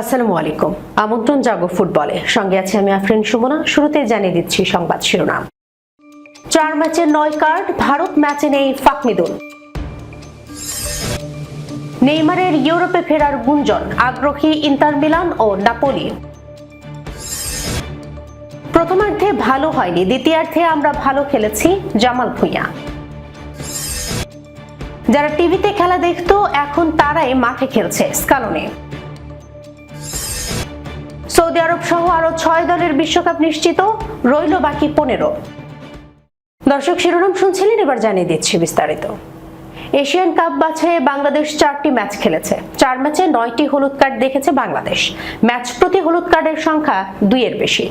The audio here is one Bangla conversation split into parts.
আসসালামু আলাইকুম। আমন্ত্রণ জাগো ফুটবলে। সঙ্গে আছে আমি আফরিন সুমনা। শুরুতে জানিয়ে দিচ্ছি সংবাদ শিরোনাম। চার ম্যাচের নয় কার্ড, ভারত ম্যাচে নেই ফাকমিদুল নেইমারের ইউরোপে ফেরার গুঞ্জন, আগ্রহী ইন্টার মিলান ও নাপোলি। প্রথমার্ধে ভালো হয়নি, দ্বিতীয়ার্ধে আমরা ভালো খেলেছি জামাল ভুঁইয়া। যারা টিভিতে খেলা দেখতো, এখন তারাই মাঠে খেলছে স্কালনে। সৌদি আরব সহ আরও ছয় দলের বিশ্বকাপ নিশ্চিত, রইল বাকি পনেরো। দর্শক শিরোনাম শুনছিলেন, এবার জানিয়ে দিচ্ছি বিস্তারিত। এশিয়ান কাপ বাছাইয়ে বাংলাদেশ চারটি ম্যাচ খেলেছে। চার ম্যাচে নয়টি হলুদ কার্ড দেখেছে বাংলাদেশ। ম্যাচ প্রতি হলুদ কার্ডের সংখ্যা দুইয়ের বেশি।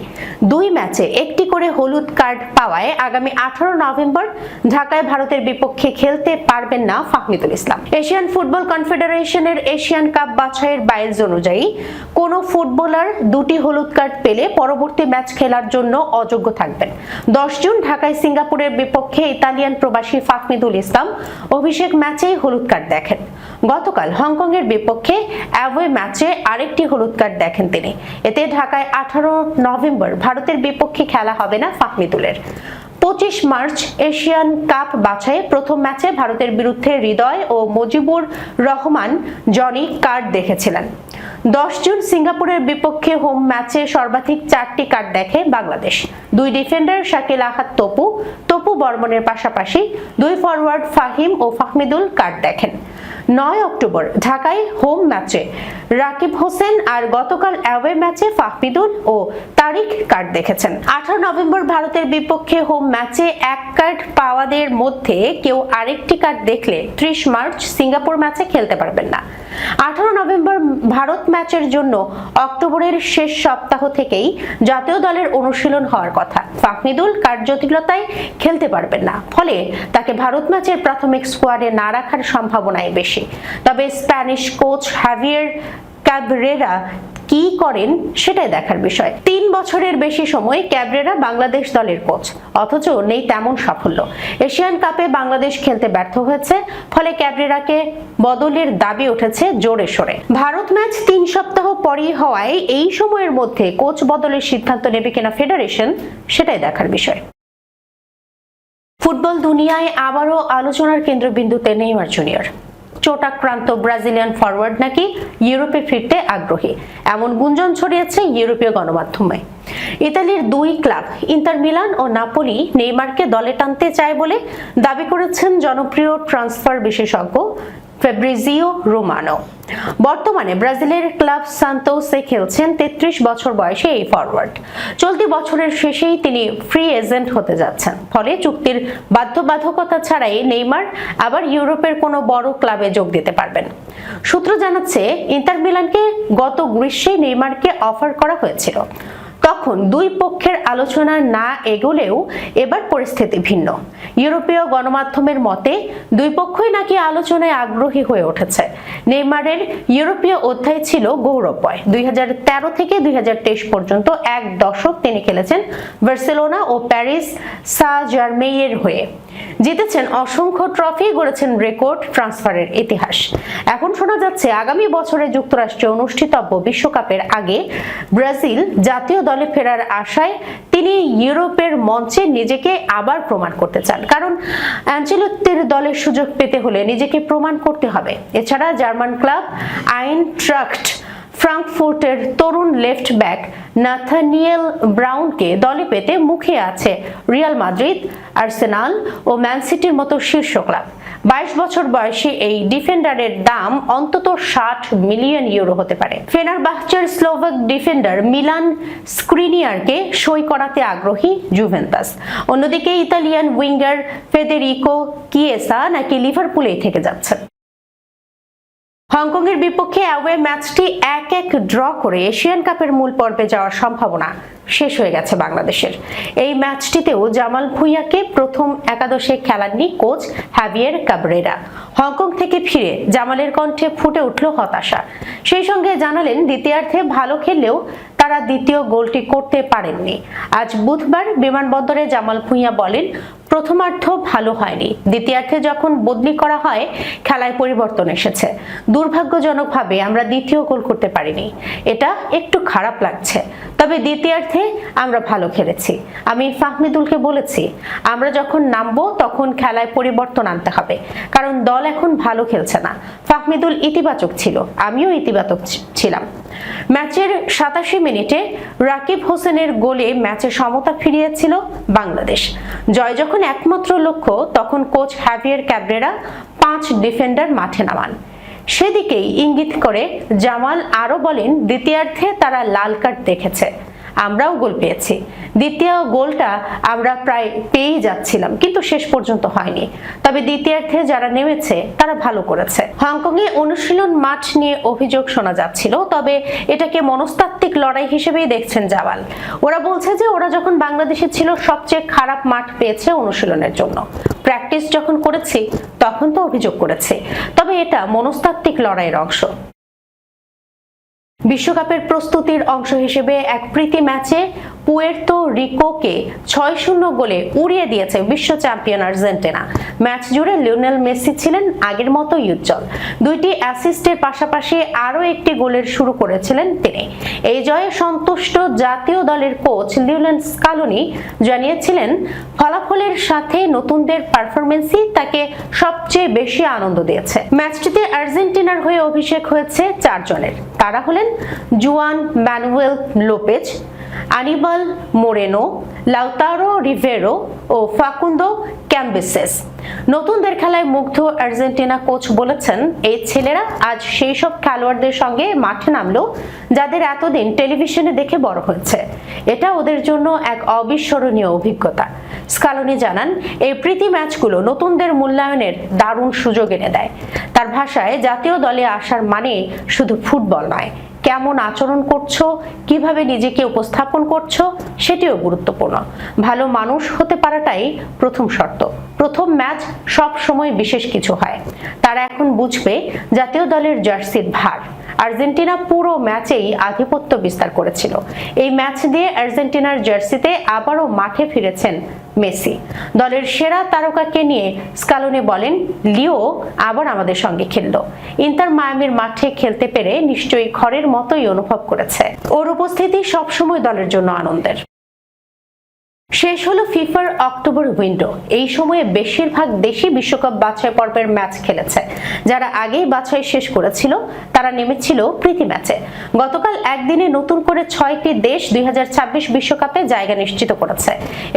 দুই ম্যাচে একটি করে হলুদ কার্ড পাওয়ায় আগামী আঠারো নভেম্বর ঢাকায় ভারতের বিপক্ষে খেলতে পারবেন না ফাহমিদুল ইসলাম। এশিয়ান ফুটবল কনফেডারেশনের এশিয়ান কাপ বাছাইয়ের বাইলস অনুযায়ী, কোনো ফুটবলার দুটি হলুদ কার্ড পেলে পরবর্তী ম্যাচ খেলার জন্য অযোগ্য থাকবেন। দশ জুন ঢাকায় সিঙ্গাপুরের বিপক্ষে ইতালিয়ান প্রবাসী ফাহমিদুল ইসলাম অভিষেক ম্যাচেই হলুদ কার্ড দেখেন। গতকাল হংকং এর বিপক্ষে অ্যাওয়ে ম্যাচে আরেকটি হলুদ কার্ড দেখেন তিনি। এতে ঢাকায় আঠারো নভেম্বর ভারতের বিপক্ষে খেলা হবে না ফাহমিদুলের। পঁচিশ মার্চ এশিয়ান কাপ বাছাইয়ে প্রথম ম্যাচে ভারতের বিরুদ্ধে হৃদয় ও মুজিবুর রহমান, জনি কার্ড দেখেছিলেন। দশ জুন সিঙ্গাপুরের বিপক্ষে হোম ম্যাচে সর্বাধিক চারটি কার্ড দেখে বাংলাদেশ। দুই ডিফেন্ডার শাকিল আহাত তপু। তপু বর্মনের পাশাপাশি দুই ফরওয়ার্ড ফাহিম ও ফাহমিদুল কার্ড দেখেন। নয় অক্টোবর, ঢাকায় হোম ম্যাচে রাকিব হোসেন আর গতকাল অ্যাওয়ে ম্যাচে ফাহমিদুল ও তারিক কার্ড দেখেছেন। আঠারো নভেম্বর ভারতের বিপক্ষে হোম ম্যাচে এক কার্ড পাওয়াদের মধ্যে কেউ আরেকটি কার্ড দেখলে ত্রিশ মার্চ সিঙ্গাপুর ম্যাচে খেলতে পারবেন না। আঠারো নভেম্বর ভারত ম্যাচের জন্য অক্টোবরের শেষ সপ্তাহ থেকেই জাতীয় দলের অনুশীলন হওয়ার কথা। ফাকনিদুল কার্যতিলতায় খেলতে পারবেন না, ফলে তাকে ভারত ম্যাচের প্রাথমিক স্কোয়াডে না রাখার সম্ভাবনাই বেশি। তবে স্প্যানিশ কোচ হ্যাভিয়ার ক্যাবরেরা কি করেন সেটাই দেখার বিষয়। তিন বছরের বেশি সময় ক্যাবরেরা বাংলাদেশ দলের কোচ, অথচ নেই তেমন সাফল্য। এশিয়ান কাপে বাংলাদেশ খেলতে ব্যর্থ হয়েছে, ফলে ক্যাবরেরাকে বদলের দাবি উঠেছে জোরে সোরে। ভারত ম্যাচ তিন সপ্তাহ পরই হওয়ায় এই সময়ের মধ্যে কোচ বদলের সিদ্ধান্ত নেবে কিনা ফেডারেশন, সেটাই দেখার বিষয়। ফুটবল দুনিয়ায় আবারও আলোচনার কেন্দ্রবিন্দুতে নেইমার জুনিয়র। চোটাক্রান্ত ব্রাজিলিয়ান ফরওয়ার্ড নাকি ইউরোপে ফিরতে আগ্রহী? এমন গুঞ্জন ছড়িয়েছে ইউরোপীয় গণমাধ্যমে। ইতালির দুই ক্লাব, ইন্টার মিলান ও নাপোলি, নেইমারকে দলে টানতে চায় বলে দাবি করেছেন জনপ্রিয় ট্রান্সফার বিশেষজ্ঞ ফেব্রিজিও রোমানো বর্তমানে ব্রাজিলের ক্লাব সান্তোসে খেলছেন তেত্রিশ বছর বয়সে এই ফরওয়ার্ড চলতি বছরের শেষেই তিনি ফ্রি এজেন্ট হতে যাচ্ছেন। ফলে চুক্তির বাধ্যবাধকতা ছাড়াই নেইমার আবার ইউরোপের কোনো বড় ক্লাবে যোগ দিতে পারবেন। সূত্র জানাচ্ছে, ইন্টার মিলানকে গত গ্রীষ্মে নেইমারকে অফার করা হয়েছিল। তখন দুই পক্ষের আলোচনা না এগোলেও এবার পরিস্থিতি ভিন্ন। ইউরোপীয় গণমাধ্যমের মতে, দুই পক্ষই নাকি আলোচনায় আগ্রহী হয়ে উঠেছে। নেইমারের ইউরোপীয় অধ্যায় ছিল গৌরবময় দুই থেকে দুই পর্যন্ত এক দশক তিনি খেলেছেন বার্সেলোনা ও প্যারিস সা জার্মেইয়ের হয়ে। জিতেছেন অসংখ্য ট্রফি, গড়েছেন রেকর্ড ট্রান্সফারের ইতিহাস। এখন শোনা যাচ্ছে আগামী বছরে যুক্তরাষ্ট্রে অনুষ্ঠিতব্য বিশ্বকাপের আগে ব্রাজিল জাতীয় দলে ফেরার আশায় তিনি ইউরোপের মঞ্চে নিজেকে আবার প্রমাণ করতে চান। কারণ অ্যাঞ্চেলোত্তির দলের সুযোগ পেতে হলে নিজেকে প্রমাণ করতে হবে। এছাড়া জার্মান ক্লাব আইন ট্রাক্ট ফ্রাঙ্কফুর্টের তরুণ লেফট ব্যাক নাথানিয়েল ব্রাউনকে দলে পেতে মুখে আছে রিয়াল মাদ্রিদ, আর্সেনাল ও ম্যানসিটির মতো শীর্ষ ক্লাব। বাইশ বছর বয়সী এই ডিফেন্ডারের দাম অন্তত ষাট মিলিয়ন ইউরো হতে পারে। ফেনার ফেনারবাহচের স্লোভাক ডিফেন্ডার মিলান স্ক্রিনিয়ারকে সই করাতে আগ্রহী জুভেন্তাস অন্যদিকে ইতালিয়ান উইঙ্গার ফেদেরিকো কিয়েসা নাকি লিভারপুলেই থেকে যাচ্ছেন। হংকংয়ের বিপক্ষে অ্যাওয়ে ম্যাচটি এক এক ড্র করে এশিয়ান কাপের মূল পর্বে যাওয়ার সম্ভাবনা শেষ হয়ে গেছে বাংলাদেশের। এই ম্যাচটিতেও জামাল ভুইয়াকে প্রথম একাদশে খেলাননি coach Javier Cabrera. Hong Kong থেকে ফিরে জামালের কণ্ঠে ফুটে উঠল হতাশা। সেই সঙ্গে জানালেন দ্বিতীয়ার্ধে ভালো খেললেও তারা দ্বিতীয় গোলটি করতে পারেননি। আজ বুধবার বিমানবন্দরে জামাল ভুঁইয়া বলেন প্রথমার্ধ ভালো হয়নি। দ্বিতীয়ার্ধে যখন বদলি করা হয়, খেলায় পরিবর্তন এসেছে। দুর্ভাগ্যজনকভাবে আমরা দ্বিতীয় গোল করতে পারিনি। এটা একটু খারাপ লাগছে। তবে দ্বিতীয়ার্ধে আমরা ভালো খেলেছি। আমি ফাহমিদুলকে বলেছি, আমরা যখন নামবো তখন খেলায় পরিবর্তন আনতে হবে। কারণ দল এখন ভালো খেলছে না। ফাহমিদুল ইতিবাচক ছিল। আমিও ইতিবাচক ছিলাম। ম্যাচের সাতাশি মিনিটে রাকিব হোসেনের গোলে ম্যাচে সমতা ফিরিয়েছিল বাংলাদেশ। জয় যখন একমাত্র লক্ষ্য, তখন কোচ হ্যাভিয়ার ক্যাবরেরা পাঁচ ডিফেন্ডার মাঠে নামান। সেদিকেই ইঙ্গিত করে জামাল আরও বলেন, দ্বিতীয়ার্ধে তারা লাল কার্ড দেখেছে। আমরাও গোল পেয়েছি। দ্বিতীয় গোলটা আমরা প্রায় পেয়েই যাচ্ছিলাম, কিন্তু শেষ পর্যন্ত হয়নি। তবে দ্বিতীয়ার্ধে যারা নেমেছে, তারা ভালো করেছে। হংকংয়ে অনুশীলন মাঠ নিয়ে অভিযোগ শোনা যাচ্ছিল, তবে এটাকে মনস্তাত্ত্বিক লড়াই হিসেবেই দেখছেন জাওয়াল। ওরা বলছে যে ওরা যখন বাংলাদেশে ছিল, সবচেয়ে খারাপ মাঠ পেয়েছে অনুশীলনের জন্য। প্র্যাকটিস যখন করেছি, তখন তো অভিযোগ করেছে। তবে এটা মনস্তাত্ত্বিক লড়াইয়ের অংশ। বিশ্বকাপের প্রস্তুতির অংশ হিসেবে এক প্রীতি ম্যাচে পুয়ের্তো রিকোকে ছয় শূন্য গোলে উড়িয়ে দিয়েছে বিশ্ব চ্যাম্পিয়ন আর্জেন্টিনা। ম্যাচ জুড়ে লিওনেল মেসি ছিলেন আগের মতো উজ্জ্বল। দুইটি অ্যাসিস্টের পাশাপাশি আরও একটি গোলের শুরু করেছিলেন তিনি। এই জয়ে সন্তুষ্ট জাতীয় দলের কোচ লিওনেল স্কালোনি জানিয়েছিলেন, ফলাফলের সাথে নতুনদের পারফরমেন্সই তাকে সবচেয়ে বেশি আনন্দ দিয়েছে। ম্যাচটিতে আর্জেন্টিনার হয়ে অভিষেক হয়েছে চারজনের তারা হলেন Juan Manuel Lopez Anibal Moreno Lautaro Rivero ও ফাকুন্দো ক্যাম্বিসেস নতুনদের খেলায় মুগ্ধ আর্জেন্টিনা কোচ বলেছেন, এই ছেলেরা আজ সেই সব খেলোয়াড়দের সঙ্গে মাঠে নামলো, যাদের এতদিন টেলিভিশনে দেখে বড় হয়েছে। এটা ওদের জন্য এক অবিস্মরণীয় অভিজ্ঞতা। স্কালোনি জানান, এই প্রীতি ম্যাচগুলো নতুনদের মূল্যায়নের দারুণ সুযোগ এনে দেয়। তার ভাষায় জাতীয় দলে আসার মানে শুধু ফুটবল নয় কেমন আচরণ করছ, কীভাবে নিজেকে উপস্থাপন করছ, সেটিও গুরুত্বপূর্ণ। ভালো মানুষ হতে পারাটাই প্রথম শর্ত। প্রথম ম্যাচ সব সময় বিশেষ কিছু হয়। তারা এখন বুঝবে জাতীয় দলের জার্সির ভার। আর্জেন্টিনা পুরো ম্যাচেই আধিপত্য বিস্তার করেছিল। এই ম্যাচ দিয়ে আর্জেন্টিনার জার্সিতে আবারও মাঠে ফিরেছেন মেসি। দলের সেরা তারকাকে নিয়ে স্কালোনি বলেন, লিও আবার আমাদের সঙ্গে খেলল। ইন্টার মায়ামির মাঠে খেলতে পেরে নিশ্চয়ই ঘরের মতোই অনুভব করেছে। ওর উপস্থিতি সবসময় দলের জন্য আনন্দের। শেষ হলো ফিফার অক্টোবর উইন্ডো। এই সময়ে বেশিরভাগ দেশই বিশ্বকাপ বাছাই পর্বের ম্যাচ খেলেছে। যারা আগেই বাছাই শেষ করেছিল, তারা নেমেছিল প্রীতি ম্যাচে। গতকাল একদিনে নতুন করে ছয়টি দেশ দুই বিশ্বকাপে জায়গা নিশ্চিত করেছে।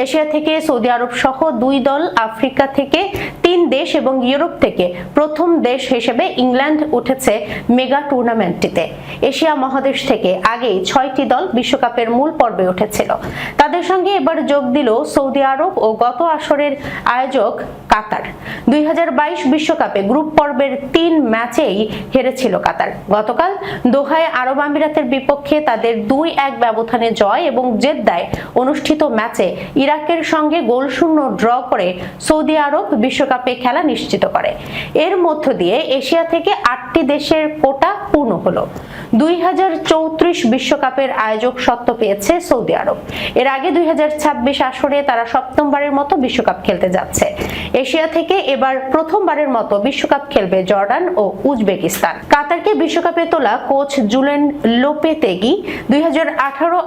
এশিয়া থেকে সৌদি আরব সহ দুই দল, আফ্রিকা থেকে তিন দেশ এবং ইউরোপ থেকে প্রথম দেশ হিসেবে ইংল্যান্ড উঠেছে মেগা টুর্নামেন্টটিতে। এশিয়া মহাদেশ থেকে আগেই ছয়টি দল বিশ্বকাপের মূল পর্বে উঠেছিল। তাদের সঙ্গে এবার যোগ দিল সৌদি আরব ও গত আসরের আয়োজক কাতার। দুই বিশ্বকাপে গ্রুপ পর্বের তিন ম্যাচেই হেরেছিল কাতার। গতকাল দোহায় আরব আমিরাতের বিপক্ষে তাদের দুই এক ব্যবধানে জয় এবং জেদ্দায় অনুষ্ঠিত ম্যাচে ইরাকের সঙ্গে গোলশূন্য ড্র করে সৌদি আরব বিশ্বকাপে খেলা নিশ্চিত করে। এর মধ্য দিয়ে এশিয়া থেকে আটটি দেশের কোটা পূর্ণ হলো। দুই বিশ্বকাপের আয়োজক সত্ত্ব পেয়েছে সৌদি আরব। এর আগে দুই হাজার ছাব্বিশ আসরে তারা সপ্তমবারের মতো বিশ্বকাপ খেলতে যাচ্ছে। এশিয়া থেকে এবার প্রথমবারের মতো বিশ্বকাপ খেলবে জর্ডান ও উজবেকিস্তান। কাতারকে বিশ্বকাপে তোলা কোচ জুলেন লোপেতেগি দুই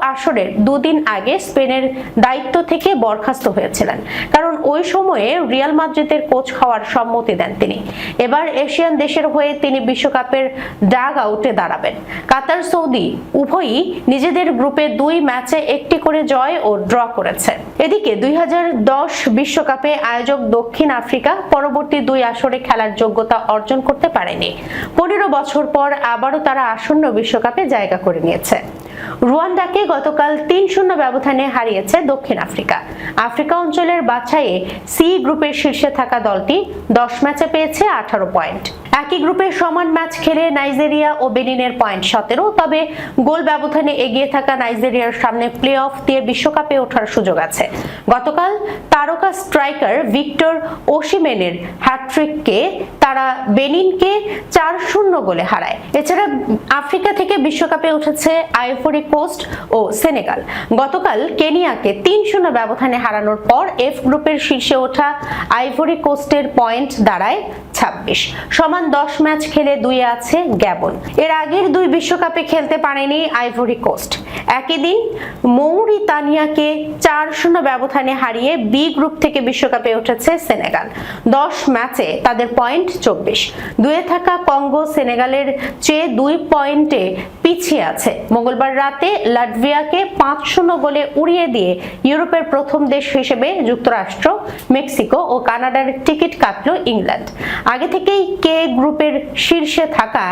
আসরের দুদিন আগে স্পেনের দায়িত্ব থেকে বরখাস্ত হয়েছিলেন। কারণ ওই সময়ে রিয়াল মাদ্রিদের কোচ হওয়ার সম্মতি দেন তিনি। এবার এশিয়ান দেশের হয়ে তিনি বিশ্বকাপের ডাগ আউটে দাঁড়াবেন। কাতার সৌদি উভয়ই নিজেদের গ্রুপে দুই ম্যাচে একটি করে জয় ও ড্র করেছে। এদিকে দুই বিশ্বকাপে আয়োজক দক্ষিণ আফ্রিকা পরবর্তী দুই আসরে খেলার যোগ্যতা অর্জন করতে পারেনি। পনেরো বছর পর আবারও তারা আসন্ন বিশ্বকাপে জায়গা করে নিয়েছে। রুয়ান্ডাকে গতকাল তিন শূন্য ব্যবধানে হারিয়েছে দক্ষিণ আফ্রিকা। আফ্রিকা অঞ্চলের বাছাইয়ে সি গ্রুপের শীর্ষে থাকা দলটি দশ ম্যাচে পেয়েছে আঠারো পয়েন্ট। একই গ্রুপে সমান ম্যাচ খেলে নাইজেরিয়া ও বেনিনের পয়েন্ট সতেরো, তবে গোল ব্যবধানে এগিয়ে থাকা নাইজেরিয়ার সামনে প্লে অফ দিয়ে বিশ্বকাপে ওঠার সুযোগ আছে। গতকাল তারকা স্ট্রাইকার ভিক্টর ওশিমেনের হ্যাট্রিককে তারা বেনিনকে চার শূন্য গোলে হারায়। এছাড়া আফ্রিকা থেকে বিশ্বকাপে উঠেছে আইভরি কোস্ট ও সেনেগাল। গতকাল কেনিয়াকে তিন শূন্য ব্যবধানে হারানোর পর এফ গ্রুপের শীর্ষে ওঠা আইভরি কোস্টের পয়েন্ট দাঁড়ায় ছাব্বিশ। সমান দশ ম্যাচ খেলে দুই আছে গ্যাবন। এর আগের দুই বিশ্বকাপে খেলতে পারেনি আইভরি কোস্ট একই দিন মৌরিতানিয়াকে চার শূন্য ব্যবধানে হারিয়ে বি গ্রুপ থেকে বিশ্বকাপে উঠেছে সেনেগাল। দশ ম্যাচে তাদের পয়েন্ট চব্বিশ। দুয়ে থাকা কঙ্গো সেনেগালের চেয়ে দুই পয়েন্টে পিছিয়ে আছে। মঙ্গলবার রাতে লাটভিয়াকে পাঁচ শূন্য গোলে উড়িয়ে দিয়ে ইউরোপের প্রথম দেশ হিসেবে যুক্তরাষ্ট্র, মেক্সিকো ও কানাডার টিকিট কাটল ইংল্যান্ড। আগে থেকেই কে গ্রুপের শীর্ষে থাকা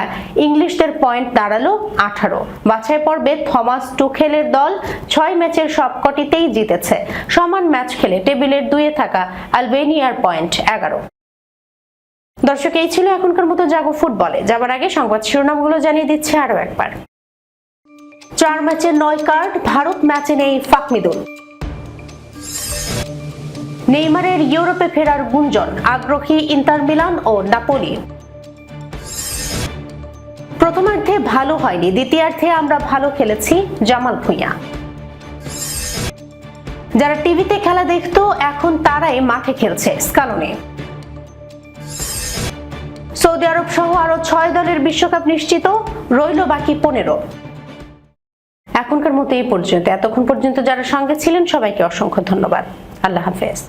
ইংলিশদের পয়েন্ট দাঁড়াল আঠারো। বাছাই পর্বে থমাস টুখেলের দল ছয় ম্যাচের সবকটিতেই জিতেছে। সমান ম্যাচ খেলে টেবিলের দুয়ে থাকা আলবেনিয়ার পয়েন্ট এগারো। দর্শক, এই ছিল এখনকার মতো জাগো ফুটবলে। যাবার আগে সংবাদ শিরোনামগুলো জানিয়ে দিচ্ছে আরও একবার। চার ম্যাচের নয় কার্ড, ভারত ম্যাচে নেই ফাকমিদুল নেইমারের ইউরোপে ফেরার গুঞ্জন, আগ্রহী ইন্টার মিলান ও নাপোলি। প্রথমার্ধে ভালো হয়নি, দ্বিতীয়ার্ধে আমরা ভালো খেলেছি জামাল ভুঁইয়া। যারা টিভিতে খেলা দেখতো, এখন তারাই মাঠে খেলছে স্কালনে। সৌদি আরব সহ আরও ছয় দলের বিশ্বকাপ নিশ্চিত, রইল বাকি পনেরো। এখনকার মতো এই পর্যন্ত। এতক্ষণ পর্যন্ত যারা সঙ্গে ছিলেন, সবাইকে অসংখ্য ধন্যবাদ। আল্লাহ হাফেজ।